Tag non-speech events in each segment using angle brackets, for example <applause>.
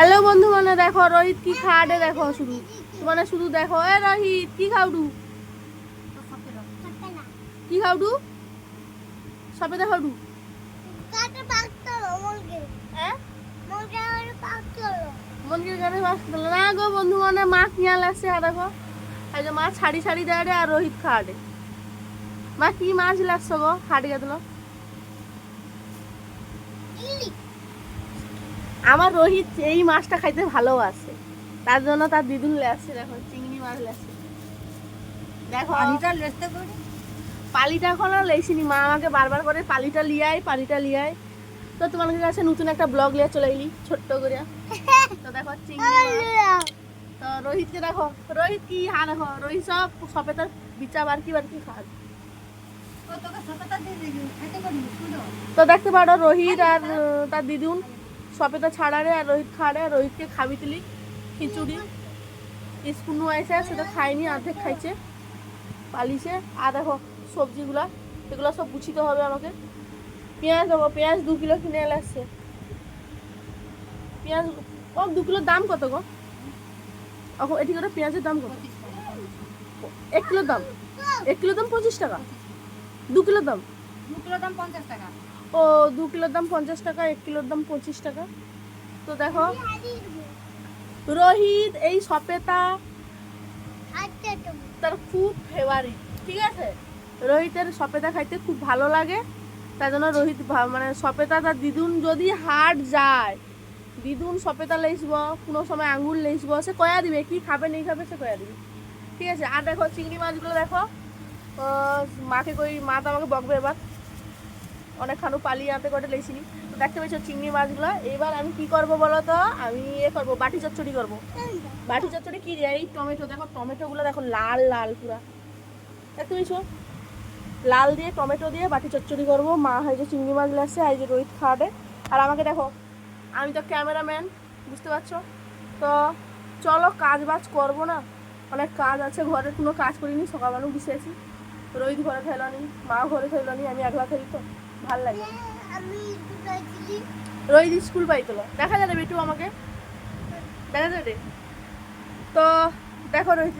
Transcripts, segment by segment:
Hello বন্ধু মানে দেখো রোহিত কি খাটে দেখো শুধু। মানে শুধু দেখো, এ রোহিত, কি খাউডু কি খাউডু সবে দেখাউডু হ্যাঁ মন্দির গানে মাছ খেলো না গো বন্ধু মানে মাছ নিয়ে আসছে আর দেখো। এই যে মাছ ছাড়ি ছাড়ি দেয় আর রোহিত খাটে মা কি মাছ লাগছো গো হাটে গেছিল? আমার রোহিত এই মাছটা খাইতে ভালোবাসে। তার জন্য তার দিদুন লেসছে দেখো চিংড়ি মাছ লেসছে দেখো পালিটা এখন আর লেছিনি মা আমাকে বারবার করে পালিটা লিয়াই পালিটা লিয়াই তো তোমাদের কাছে নতুন একটা ব্লগ লিয়ে চলে এলি ছোট্ট করে। তো দেখো চিংড়ি। তো রোহিতকে দেখো রোহিত কি হা দেখো রোহিত সব সবে তার বিচা বার কি বার কি খায় তো দেখতে পারো রোহিত আর তার দিদুন সপেতা ছাড়ারে আর রোহিত খাড়ে, আর রোহিতকে খাবি তুলি, খিচুড়ি। স্পুন আইসে সেটা খায়নি, অর্ধেক খাইছে। পালিছে আর দেখো সবজিগুলা, এগুলো সব গুছিতে হবে আমাকে। পেঁয়াজ দেবো, পেঁয়াজ দু কিলো কিনে এলে আসছে। পেঁয়াজ, ও দু কিলোর দাম কত গো? এখন এটি করে পেঁয়াজের দাম কত? এক কিলোর দাম? এক কিলোর দাম পঁচিশ টাকা। দু কিলোর দাম? ও দু কিলোর দাম পঞ্চাশ টাকা এক কিলোর দাম পঁচিশ টাকা। তো দেখো রোহিত এই সপেতা তার খুব ফেভারিট ঠিক আছে? রোহিতের সপেতা খাইতে খুব ভালো লাগে। তাই জন্য রোহিত মানে সপেতা তার দিদুন যদি হাট যায় দিদুন সপেতা লেসব কোনো সময় আঙ্গুর লেসব সে কয়া দিবে? কি খাবে নেই খাবে সে কয়া দিবে। ঠিক আছে? আর দেখো চিংড়ি মাছগুলো দেখো। মাকে কই মা তো আমাকে বকবে এবার। অনেকখানু পালিয়ে আনতে করে লেছিনি তো দেখতে পেয়েছ চিংড়ি মাছগুলো। এবার আমি কি করব বলো তো? আমি এ করব, বাটি চচ্চড়ি করব। বাটি চচ্চড়ি কি দিয়ে এই টমেটো, দেখো টমেটোগুলো দেখো লাল লাল পুরা। দেখতে পেয়েছ? লাল দিয়ে, টমেটো দিয়ে বাটি চচ্চড়ি করব। মা হয় যে চিংড়ি মাছ লাগছে এই যে রোহিত খাওয়াটে আর আমাকে দেখো, আমি তো ক্যামেরাম্যান, বুঝতে পারছ? তো চলো কাজ বাজ করব না? অনেক কাজ আছে, ঘরে কোনো কাজ করিনি, সকালবেলা বসে রোহিত ঘরে খেলানি মা ঘরে খেলানি আমি একলা খেলি তো। ভালো লাগে। রোহিত স্কুল পাইতলো দেখা যাবে বেটু আমাকে। দেখা যাবে? তো দেখো রোহিত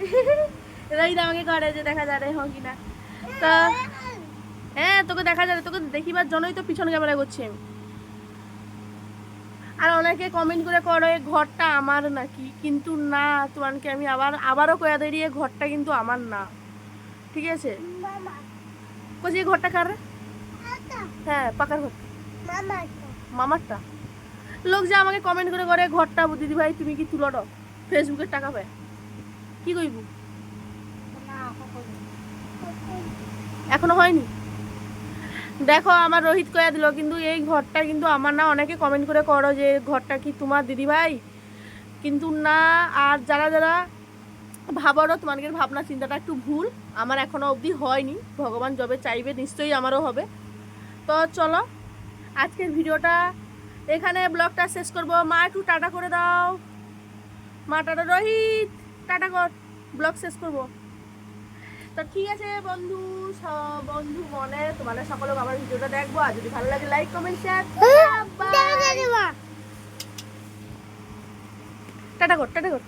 <laughs> রোহিত আমাকে করে যে দেখা যাবে হ্যাঁ কিনা তা হ্যাঁ তোকে দেখা যাবে। তোকে দেখিবার জন্যই তো পিছন ক্যামেরা করছি আমি। আর অনেকে কমেন্ট করে করো এই ঘরটা আমার নাকি? কিন্তু না তোমাকে আমি আবার আবারও কয়া দাঁড়িয়ে ঘরটা কিন্তু আমার না। ঠিক আছে? এই ঘরটা কার? হ্যাঁ পাকার ঘর। মামারটা। লোক যে আমাকে কমেন্ট করে করে ঘরটা দিদি ভাই তুমি কি তুলো দাও ফেসবুকের টাকা পায়? কি কইব? এখনও হয়নি? দেখো আমার রোহিত কয়া দিল কিন্তু এই ঘরটা কিন্তু আমার না অনেকে কমেন্ট করে করো যে ঘরটা কি তোমার দিদি ভাই? কিন্তু না আর যারা যারা ভাবারও তোমাদের ভাবনা চিন্তাটা একটু ভুল। আমার এখনও অবধি হয়নি। ভগবান যবে চাইবে, নিশ্চয়ই আমারও হবে। তো চলো, আজকের ভিডিওটা এখানে ব্লগটা শেষ করব। মা, একটু টাটা করে দাও। মা, টাটা। রোহিত, টাটা কর। ব্লগ শেষ করব। তো ঠিক আছে বন্ধু বন্ধু মনে, তোমাদের সকলে আমার ভিডিওটা দেখব। আর যদি ভালো লাগে লাইক কমেন্ট শেয়ার টাটা কর টাটা কর।